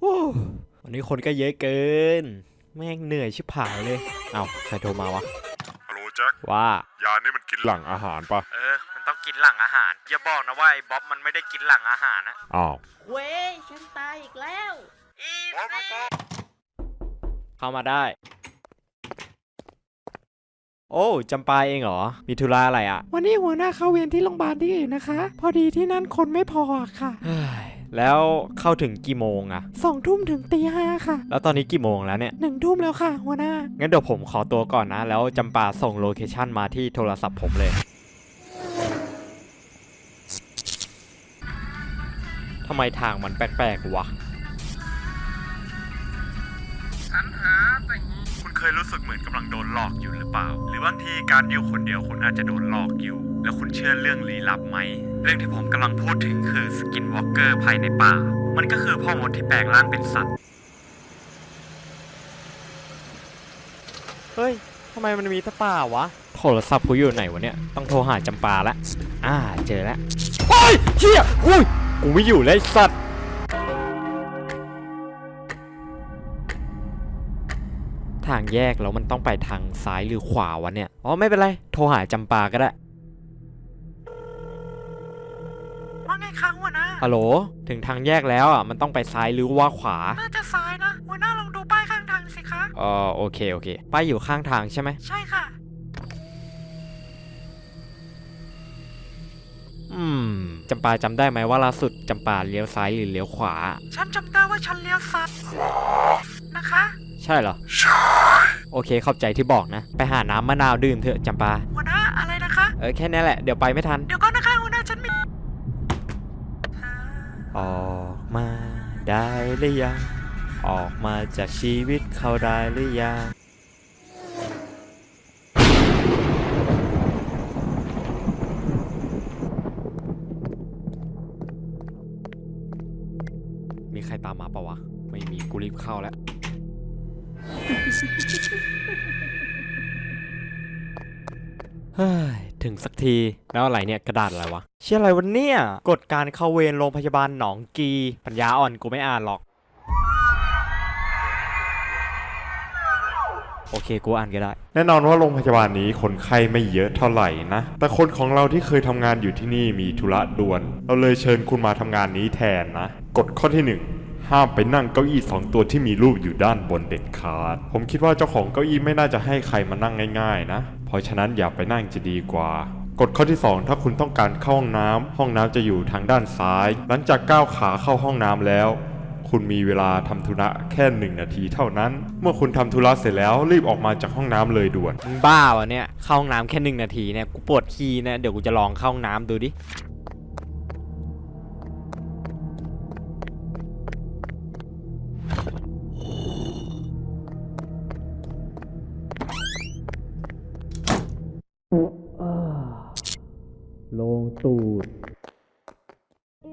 โอ้วันนี้คนก็เยอะเกิน แม่งเหนื่อยชิบหายเลย เอ้าใครโทรมาวะ ฮัลโหลแจ็คว่า ยานี่มันกินหลังอาหารปะเออ มันต้องกินหลังอาหาร อย่าบอกนะว่าไอ้บ๊อบมันไม่ได้กินหลังอาหารนะ อ้าวเว้ยฉันตายอีกแล้วเข้ามาได้ โอ้จำปาเองเหรอ มีธุระอะไรอะวันนี้หัวหน้าเข้าเวรที่โรงพยาบาลที่อื่นนะคะ พอดีที่นั่นคนไม่พออะค่ะ เฮ้ย แล้วเข้าถึงกี่โมงอะสองทุ่มถึงตีห้าค่ะแล้วตอนนี้กี่โมงแล้วเนี่ยหนึ่งทุ่มแล้วค่ะหัวหน้า งั้นเดี๋ยวผมขอตัวก่อนนะ แล้วจำปาส่งโลเคชันมาที่โทรศัพท์ผมเลยทำไมทางมันแปลกๆวะคุณเคยรู้สึกเหมือนกำลังโดนหลอกอยู่หรือเปล่า หรือบางทีการอยู่คนเดียวคุณอาจจะโดนหลอกอยู่ แล้วคุณเชื่อเรื่องลี้ลับไหม เรื่องที่ผมกำลังพูดถึงคือสกินวอล์กเกอร์ภายในป่า มันก็คือพ่อมดที่แปลงร่างเป็นสัตว์ เฮ้ย ทำไมมันมีแตะป่าวะ โทรศัพท์กูอยู่ไหนวะเนี่ย ต้องโทรหาจำปาละ อ่า เจอแล้วโอ้ยเฮียอุ้ย กูไม่อยู่เลยไอ้สัตว์ ทางแยกแล้วมันต้องไปทางซ้ายหรือขวาวะเนี่ย อ๋อไม่เป็นไร โทรหาจำปาก็ได้ ฮัลโหล ถึงทางแยกแล้วอะ มันต้องไปซ้ายหรือว่าขวา น่าจะซ้ายนะหัวหน้าลองดูป้ายข้างทางสิคะเออโอเคโอเค ป้ายอยู่ข้างทางใช่ไหม ใช่ค่ะ อืม จำปาจำได้ไหมว่าล่าสุดจำปาเลี้ยวซ้ายหรือเลี้ยวขวา ฉันจำได้ว่าฉันเลี้ยวซ้ายนะคะ ใช่เหรอ ใช่ โอเคเข้าใจที่บอกนะ ไปหาน้ำมะนาวดื่มเถอะจำปา หัวหน้าอะไรนะคะ เออแค่นี้แหละ เดี๋ยวไปไม่ทัน เดี๋ยวก่อนนะคะหัวหน้าฉันมี ออกมาได้หรือยัง ออกมาจากชีวิตเขาได้หรือยังมีใครตามมาปะวะ ไม่มีกูรีบเข้าแล้ว เฮ้ย ถึงสักที แล้วอะไรเนี่ยกระดาษอะไรวะ เชื่ออะไรวันเนี่ยกฎการเข้าเวรโรงพยาบาลหนองกี ปัญญาอ่อนกูไม่อ่านหรอก โอเคกูอ่านก็ได้ แน่นอนว่าโรงพยาบาลนี้คนไข้ไม่เยอะเท่าไหร่นะ แต่คนของเราที่เคยทำงานอยู่ที่นี่มีธุระด่วน เราเลยเชิญคุณมาทำงานนี้แทนนะ กฎข้อที่หนึ่งห้ามไปนั่งเก้าอี้สองตัวที่มีรูปอยู่ด้านบนเด็ดขาด ผมคิดว่าเจ้าของเก้าอี้ไม่น่าจะให้ใครมานั่งง่าย ๆ นะ เพราะฉะนั้นอย่าไปนั่งจะดีกว่ากฎข้อที่ 2 ถ้าคุณต้องการเข้าห้องน้ำห้องน้ำจะอยู่ทางด้านซ้าย หลังจากก้าวขาเข้าห้องน้ำแล้ว คุณมีเวลาทำธุระแค่หนึ่งนาทีเท่านั้น เมื่อคุณทำธุระเสร็จแล้วรีบออกมาจากห้องน้ำเลยด่วน บ้าวะเนี่ยเข้าห้องน้ำแค่หนึ่งนาทีเนี่ยกูปวดขี้นะเดี๋ยวกูจะลองเข้าห้องน้ำดูดิ ลงตูด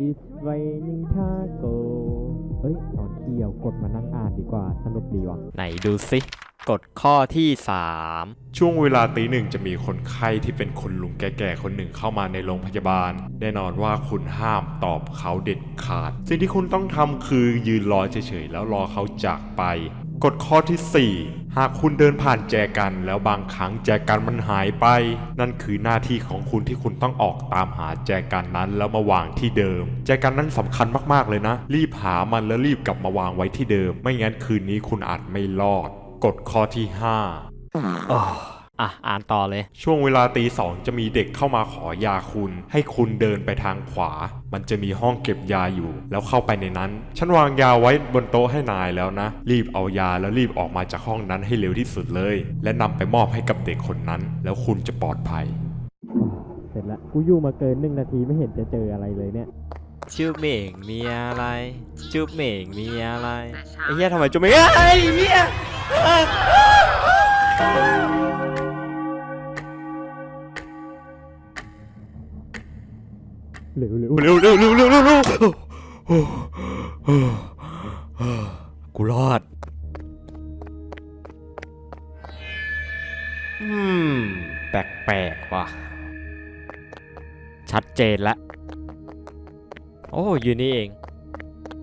It's raining taco เอ้ยตอนเที่ยวกดมานั่งอ่านดีกว่า สนุกดีว่ะ ไหนดูสิกฎข้อที่ 3 ช่วงเวลาตีหนึ่งจะมีคนไข้ที่เป็นคนลุงแก่ๆคนหนึ่งเข้ามาในโรงพยาบาล แน่นอนว่าคุณห้ามตอบเขาเด็ดขาด สิ่งที่คุณต้องทำคือยืนรอเฉยๆแล้วรอเขาจากไป กฎข้อที่ 4 หากคุณเดินผ่านแจกัน แล้วบางครั้งแจกันมันหายไป นั่นคือหน้าที่ของคุณที่คุณต้องออกตามหาแจกันนั้นแล้วมาวางที่เดิม แจกันนั้นสำคัญมากๆเลยนะ รีบหามันแล้วรีบกลับมาวางไว้ที่เดิม ไม่งั้นคืนนี้คุณอาจไม่รอด กฎข้อที่5 อะอ่านต่อเลย ช่วงเวลาตีสองจะมีเด็กเข้ามาขอยาคุณ ให้คุณเดินไปทางขวา มันจะมีห้องเก็บยาอยู่ แล้วเข้าไปในนั้น ฉันวางยาไว้บนโต๊ะให้นายแล้วนะ รีบเอายาแล้วรีบออกมาจากห้องนั้นให้เร็วที่สุดเลย และนำไปมอบให้กับเด็กคนนั้น แล้วคุณจะปลอดภัย เสร็จแล้วกูอยู่มาเกินหนึ่งนาทีไม่เห็นจะเจออะไรเลยเนี่ย จุ๊บเหม่งมีอะไร จุ๊บเหม่งมีอะไรไอ้เหี้ยทำไมจุ๊บเหม่งเอ้ยไอ้เหี้ย เร็วเร็วเร็วเร็วเร็วเร็วกูรอด อืม แปลกๆว่ะ ชัดเจนละ โอ้อยู่นี่เอง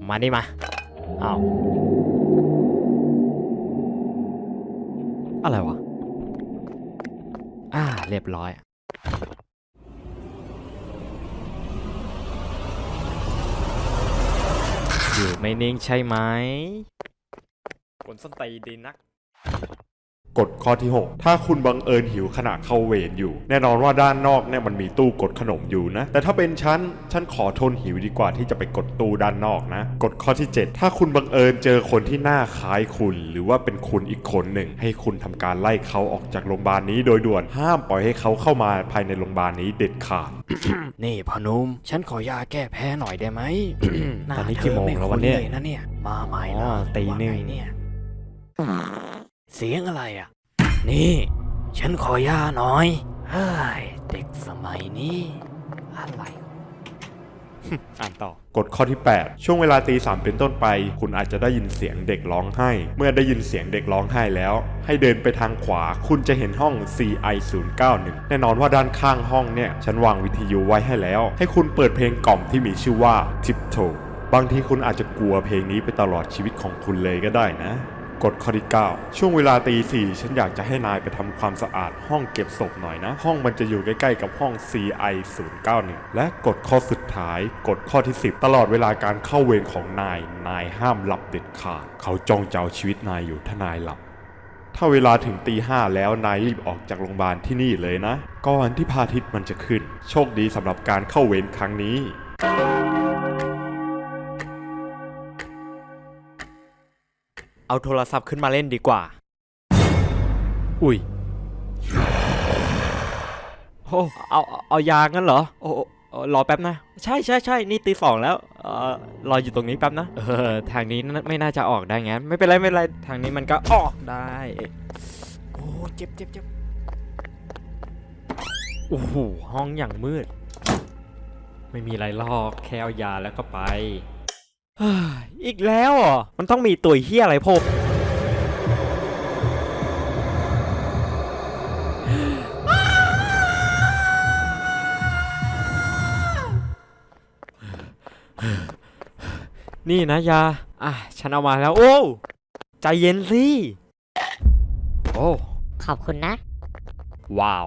มานี่มา เอาอะไรวะ อ่า เรียบร้อย อยู่ไม่นิ่งใช่ไหมกนส้นตีดีนัก กฎข้อที่ 6 ถ้าคุณบังเอิญหิวขณะเข้าเวรอยู่ แน่นอนว่าด้านนอกเนี่ยมันมีตู้กดขนมอยู่นะ แต่ถ้าเป็นฉัน ฉันขอทนหิวดีกว่าที่จะไปกดตู้ด้านนอกนะ กฎข้อที่ 7 ถ้าคุณบังเอิญเจอคนที่หน้าคล้ายคุณ หรือว่าเป็นคุณอีกคนหนึ่ง ให้คุณทำการไล่เขาออกจากโรงพยาบาลนี้โดยด่วน ห้ามปล่อยให้เขาเข้ามาภายในโรงพยาบาลนี้เด็ดขาด นี่พอหนุมฉันขอยาแก้แพ้หน่อยได้ไหมตอนนี้กี่โมงแล้ววะเนี่ยหาธอไม่คุ้ลนะเนี่ย มาใหม่อ๋นะอตีหนึ่งว่าไเนี่ย เสียงอะไรอะ นี่ ฉันขอยาหน่อย เฮ้ย เด็กสมัยนี้ อะไร อ่านต่อ กฎข้อที่ 8 ช่วงเวลาตีสามเป็นต้นไป คุณอาจจะได้ยินเสียงเด็กร้องไห้ เมื่อได้ยินเสียงเด็กร้องไห้แล้ว ให้เดินไปทางขวา คุณจะเห็นห้อง CI 0 9 1แน่นอนว่าด้านข้างห้องเนี่ย ฉันวางวิทยุไว้ให้แล้ว ให้คุณเปิดเพลงกล่อมที่มีชื่อว่า Tiptoe บางทีคุณอาจจะกลัวเพลงนี้ไปตลอดชีวิตของคุณเลยก็ได้นะ กฎข้อที่9ช่วงเวลาตีสี่ฉันอยากจะให้นายไปทำความสะอาดห้องเก็บศพหน่อยนะ ห้องมันจะอยู่ใกล้ๆกับห้อง CI 091และกฎข้อสุดท้ายกฎข้อที่ 10 ตลอดเวลาการเข้าเวรของนาย นายห้ามหลับเด็ดขาด เขาจ้องจะเอาชีวิตนายอยู่ถ้านายหลับ ถ้าเวลาถึงตีห้าแล้วนายรีบออกจากโรงพยาบาลที่นี่เลยนะ ก่อนที่พระอาทิตย์มันจะขึ้น โชคดีสำหรับการเข้าเวรครั้งนี้ เอาโทรศัพท์ขึ้นมาเล่นดีกว่า อุ้ยโอ้เอาเอาเอายางั้นเหรอ โอ้โอ้เอ่อรอแป๊บนะ ใช่ใช่ใช่นี่ตีสองแล้วเออรออยู่ตรงนี้แป๊บนะ เออ ทางนี้น่าไม่น่าจะออกได้งั้น ไม่เป็นไรไม่เป็นไร ทางนี้มันก็ออกได้ โอ้เจ็บเจ็บเจ็บโอ้โหห้องอย่างมืด ไม่มีอะไรหรอก แค่เอายาแล้วก็ไปเฮ้ย อีกแล้วเหรอมันต้องมีตัวเฮียอะไรโผล่นี่นะยา อะ ฉันเอามาแล้ว โอ้ ใจเย็นสิ โอ้ ขอบคุณนะ ว้าว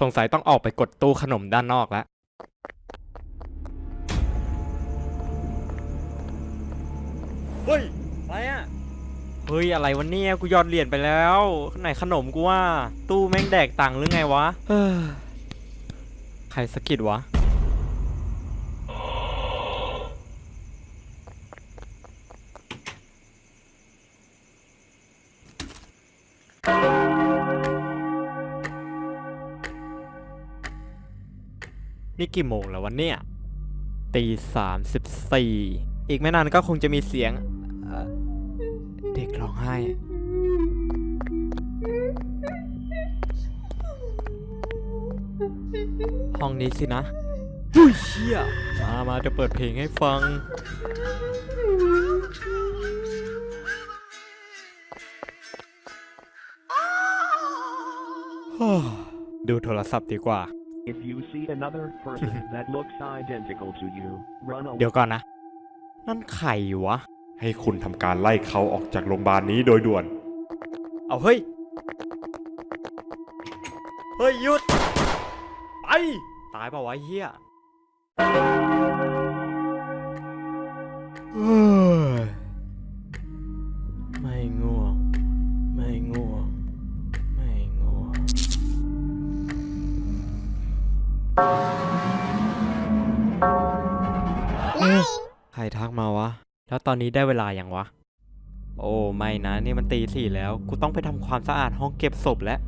สงสัยต้องออกไปกดตู้ขนมด้านนอกแล้ว เฮ้ยอะไรอะเฮ้ยอะไรวะเนี่ยกูยอดเหรียญไปแล้วไหนขนมกูว่า ตู้แม่งแดกตังค์หรือไงวะเฮ้ยใครสะกิดวะนี่กี่โมงแล้ววันเนี่ยตีสามสิบสี่อีกไม่นานก็คงจะมีเสียง ไห้ ห้องนี้สินะอุ้ยเชี่ยมามาจะเปิดเพลงให้ฟัง ดูโทรศัพท์ดีกว่า If you see another person that looks identical to you, run เดี๋ยว away. ก่อนนะ นั่นใครวะ ให้คุณทำการไล่เขาออกจากโรงพยาบาลนี้โดยด่วน เอาเฮ้ย เฮ้ยหยุด ไป ตายเปล่าวะไอ้เฮีย ตอนนี้ได้เวลาอย่างวะ โอ้ไม่นะนี่มันตีสี่แล้ว กูต้องไปทำความสะอาดห้องเก็บศพแล้ว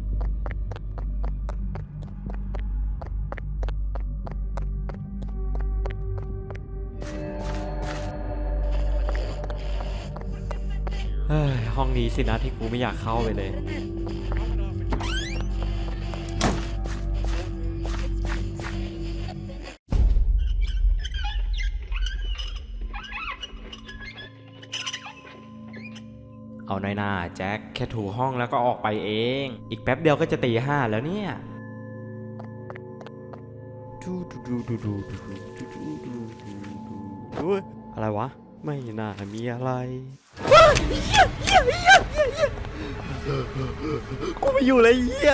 เฮ้ยห้องนี้สินะที่กูไม่อยากเข้าไปเลย เอาหน่อยนาแจ็คแค่ถูห้องแล้วก็ออกไปเอง อีกแป๊บเดียวก็จะตีห้าแล้วเนี่ยดูดูดูดูดูดูดูดูดูดูอะไรวะ ไม่น่ามีอะไรกูไม่อยู่เลยเหี้ย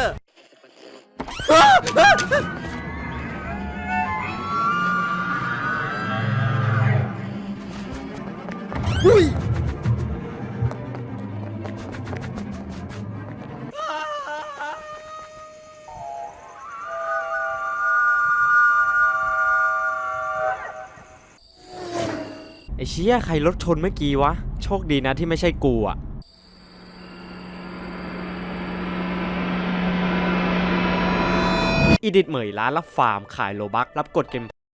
ไอ้เชี่ยใครรถชนเมื่อกี้วะ โชคดีนะที่ไม่ใช่กูอะอีดิทเหมยร้านรับฟาร์มขายโลบักรับกดเกม